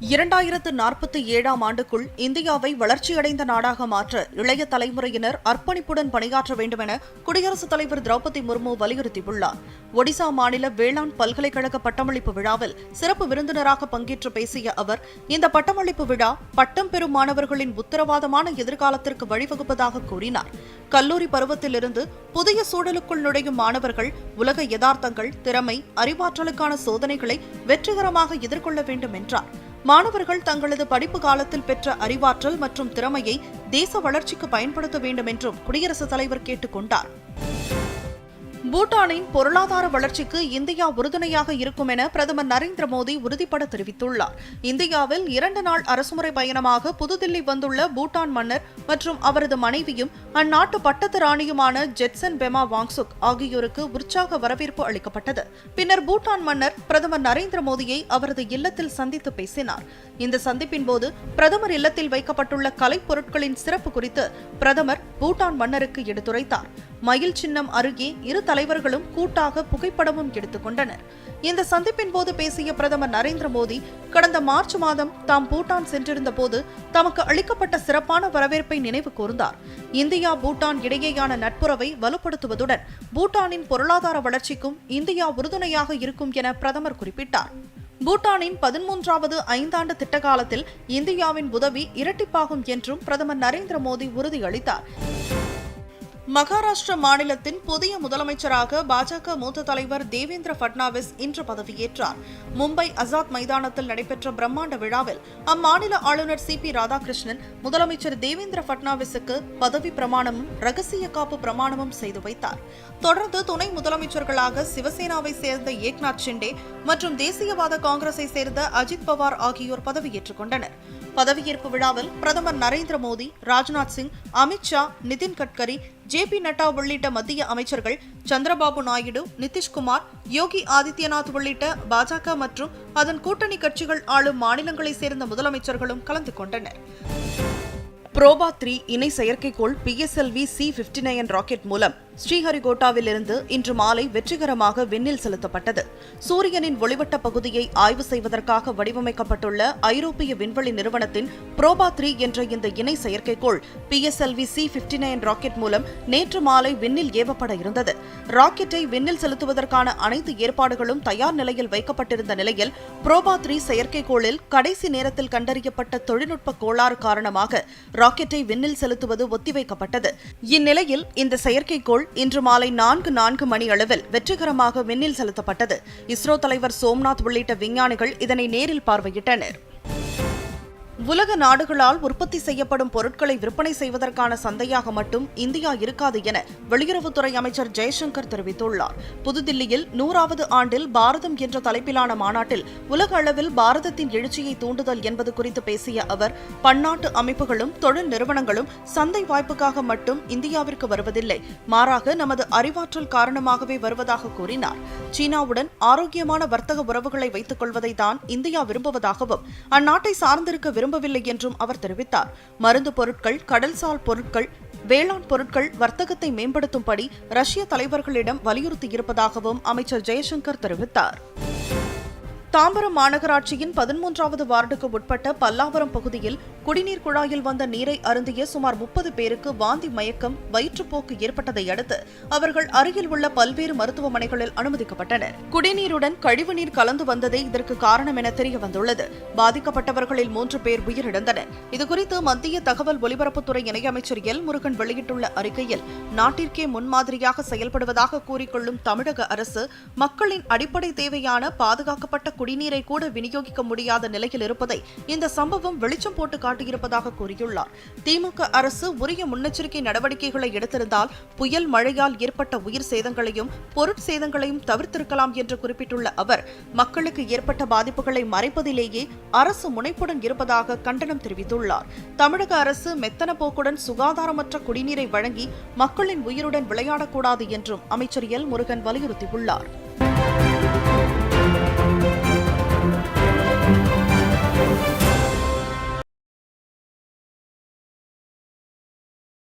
இரண்டாயிரத்து நாற்பத்தி ஏழாம் ஆண்டுக்குள் இந்தியாவை வளர்ச்சியடைந்த நாடாக மாற்ற இளைய தலைமுறையினர் அர்ப்பணிப்புடன் பணியாற்ற வேண்டும் என குடியரசுத் தலைவர் திரௌபதி முர்மு வலியுறுத்தியுள்ளார். ஒடிசா மாநில வேளாண் பல்கலைக்கழக பட்டமளிப்பு விழாவில் சிறப்பு விருந்தினராக பங்கேற்று பேசிய அவர் இந்த பட்டமளிப்பு விழா பட்டம் பெறும் மாணவர்களின் உத்தரவாதமான எதிர்காலத்திற்கு வழிவகுப்பதாக கூறினார். கல்லூரி பருவத்திலிருந்து புதிய சூழலுக்குள் நுழையும் மாணவர்கள் உலக யதார்த்தங்கள் திறமை அறிவாற்றலுக்கான சோதனைகளை வெற்றிகரமாக எதிர்கொள்ள வேண்டும் என்றார். மாணவர்கள் தங்களது படிப்பு காலத்தில் பெற்ற அறிவாற்றல் மற்றும் திறமையை தேச வளர்ச்சிக்கு பயன்படுத்த வேண்டும் என்றும் குடியரசுத் தலைவர் கேட்டுக் கொண்டார் பூட்டானின் பொருளாதார வளர்ச்சிக்கு இந்தியா உறுதுணையாக இருக்கும் என பிரதமர் நரேந்திர மோடி உறுதிபட தெரிவித்துள்ளார். இந்தியாவில் இரண்டு நாள் அரசுமுறை பயணமாக புதுதில்லி வந்துள்ள பூட்டான் மன்னர் மற்றும் அவரது மனைவியும் அந்நாட்டு பட்டத்து ராணியுமான ஜெட்சன் பெமா வாங்சுக் ஆகியோருக்கு உற்சாக வரவேற்பு அளிக்கப்பட்டது. பின்னர் பூட்டான் மன்னர் பிரதமர் நரேந்திர மோடியை அவரது இல்லத்தில் சந்தித்து பேசினார். இந்த சந்திப்பின் போது பிரதமர் இல்லத்தில் வைக்கப்பட்டுள்ள கலைப் பொருட்களின் சிறப்பு குறித்து பிரதமர் பூட்டான் மன்னருக்கு எடுத்துரைத்தார். மயில் சின்னம் அருகே இரு தலைவர்களும் கூட்டாக புகைப்படமும் எடுத்துக்கொண்டனர் இந்த சந்திப்பின் போது பேசிய பிரதமர் நரேந்திர மோடி கடந்த மார்ச் மாதம் தாம் பூட்டான் சென்றிருந்த போது தமக்கு அளிக்கப்பட்ட சிறப்பான வரவேற்பை நினைவு கூர்ந்தார். இந்தியா பூட்டான் இடையேயான நட்புறவை வலுப்படுத்துவதுடன் பூட்டானின் பொருளாதார வளர்ச்சிக்கும் இந்தியா உறுதுணையாக இருக்கும் என பிரதமர் குறிப்பிட்டார். பூட்டானின் பதிமூன்றாவது ஐந்தாண்டு திட்ட காலத்தில் இந்தியாவின் உதவி இரட்டிப்பாகும் என்றும் பிரதமர் நரேந்திர மோடி உறுதியளித்தார். மகாராஷ்டிர மாநிலத்தின் புதிய முதலமைச்சராக பாஜக மூத்த தலைவர் தேவேந்திர பட்னாவிஸ் இன்று பதவியேற்றார். மும்பை அசாத் மைதானத்தில் நடைபெற்ற பிரம்மாண்ட விழாவில் அம்மாநில ஆளுநர் சி பி ராதாகிருஷ்ணன் முதலமைச்சர் தேவேந்திர பட்னாவிஸுக்கு பதவி பிரமாணமும் ரகசிய காப்பு பிரமாணமும் செய்து வைத்தார். தொடர்ந்து துணை முதலமைச்சர்களாக சிவசேனாவை சேர்ந்த ஏக்நாத் ஷிண்டே மற்றும் தேசியவாத காங்கிரஸை சேர்ந்த அஜித் பவார் ஆகியோர் பதவியேற்றுக் கொண்டனர். பதவியேற்பு விழாவில் பிரதமர் நரேந்திர மோடி ராஜ்நாத் சிங் அமித் ஷா நிதின் கட்கரி ஜே பி நட்டா உள்ளிட்ட மத்திய அமைச்சர்கள் சந்திரபாபு நாயுடு நிதிஷ்குமார் யோகி ஆதித்யநாத் உள்ளிட்ட பாஜக மற்றும் அதன் கூட்டணி கட்சிகள் ஆளும் மாநிலங்களைச் சேர்ந்த முதலமைச்சர்களும் கலந்து கொண்டனர். புரோபா த்ரீ இணை செயற்கைக்கோள் PSLV C fifty nine rocket மூலம் ஸ்ரீஹரிகோட்டாவிலிருந்து இன்று மாலை வெற்றிகரமாக விண்ணில் செலுத்தப்பட்டது. சூரியனின் ஒளிவட்ட பகுதியை ஆய்வு செய்வதற்காக வடிவமைக்கப்பட்டுள்ள ஐரோப்பிய விண்வெளி நிறுவனத்தின் புரோபா த்ரீ என்ற இந்த இணை செயற்கைக்கோள் PSLV C fifty nine rocket மூலம் நேற்று மாலை விண்ணில் ஏவப்பட இருந்தது. ராக்கெட்டை விண்ணில் செலுத்துவதற்கான அனைத்து ஏற்பாடுகளும் தயார் நிலையில் வைக்கப்பட்டிருந்த நிலையில் புரோபா த்ரீ செயற்கைக்கோளில் கடைசி நேரத்தில் கண்டறியப்பட்ட தொழில்நுட்ப கோளாறு காரணமாக ராக்கெட்டை விண்ணில் செலுத்துவது ஒத்திவைக்கப்பட்டது. இந்நிலையில் இந்த செயற்கைக்கோள் இன்று மாலை நான்கு நான்கு மணி அளவில் வெற்றிகரமாக விண்ணில் செலுத்தப்பட்டது. இஸ்ரோ தலைவர் சோம்நாத் உள்ளிட்ட விஞ்ஞானிகள் இதனை நேரில் பார்வையிட்டனர். உலக நாடுகளால் உற்பத்தி செய்யப்படும் பொருட்களை விற்பனை செய்வதற்கான சந்தையாக மட்டும் இந்தியா இருக்காது என வெளியுறவுத்துறை அமைச்சர் ஜெய்சங்கர் தெரிவித்துள்ளார். புதுதில்லியில் நூறாவது ஆண்டில் பாரதம் என்ற தலைப்பிலான மாநாட்டில் உலக அளவில் பாரதத்தின் எழுச்சியை தூண்டுதல் என்பது குறித்து பேசிய அவர் பன்னாட்டு அமைப்புகளும் தொழில் நிறுவனங்களும் சந்தை வாய்ப்புக்காக மட்டும் இந்தியாவிற்கு வருவதில்லை. மாறாக நமது அறிவாற்றல் காரணமாகவே வருவதாக கூறினார். சீனாவுடன் ஆரோக்கியமான வர்த்தக உறவுகளை வைத்துக் கொள்வதை தான் இந்தியா விரும்புவதாகவும் அந்நாட்டை சார்ந்திருக்க விரும்பவில்லை என்றும் அவர் தெரிவித்தார். மருந்து பொருட்கள் கடல்சால் பொருட்கள் வேளாண் பொருட்கள் வர்த்தகத்தை மேம்படுத்தும்படி ரஷ்ய தலைவர்களிடம் வலியுறுத்தியிருப்பதாகவும் அமைச்சர் ஜெயசங்கர் தெரிவித்தார். தாம்பரம் மாநகராட்சியின் பதிமூன்றாவது வார்டுக்கு உட்பட்ட பல்லாவரம் பகுதியில் குடிநீர் குழாயில் வந்த நீரை அருந்திய சுமார் முப்பது பேருக்கு வாந்தி மயக்கம் வயிற்றுப்போக்கு ஏற்பட்டதை அடுத்து அவர்கள் அருகில் உள்ள பல்வேறு மருத்துவமனைகளில் அனுமதிக்கப்பட்டனர். குடிநீருடன் கழிவுநீர் கலந்து வந்ததே இதற்கு காரணம் என தெரிய வந்துள்ளது பாதிக்கப்பட்டவர்களில் மூன்று பேர் உயிரிழந்தனர். இதுகுறித்து மத்திய தகவல் ஒலிபரப்புத்துறை இணையமைச்சர் எல். முருகன் வெளியிட்டுள்ள அறிக்கையில் நாட்டிற்கே முன்மாதிரியாக செயல்படுவதாக கூறிக்கொள்ளும் தமிழக அரசு மக்களின் அடிப்படை தேவையான பாதுகாக்கப்பட்ட குடிநீரை கூட விநியோகிக்க முடியாத நிலையில் இருப்பதை இந்த சம்பவம் வெளிச்சம் போட்டு காட்டியிருப்பதாக கூறியுள்ளார். திமுக அரசு உரிய முன்னெச்சரிக்கை நடவடிக்கைகளை எடுத்திருந்தால் புயல் மழையால் ஏற்பட்ட உயிர் சேதங்களையும் பொருட்சேதங்களையும் தவிர்த்திருக்கலாம் என்று குறிப்பிட்டுள்ள அவர் மக்களுக்கு ஏற்பட்ட பாதிப்புகளை மறைப்பதிலேயே அரசு முனைப்புடன் இருப்பதாக கண்டனம் தெரிவித்துள்ளார். தமிழக அரசு மெத்தன போக்குடன் சுகாதாரமற்ற குடிநீரை வழங்கி மக்களின் உயிருடன் விளையாடக்கூடாது என்றும் அமைச்சர் எல் முருகன் வலியுறுத்தியுள்ளார்.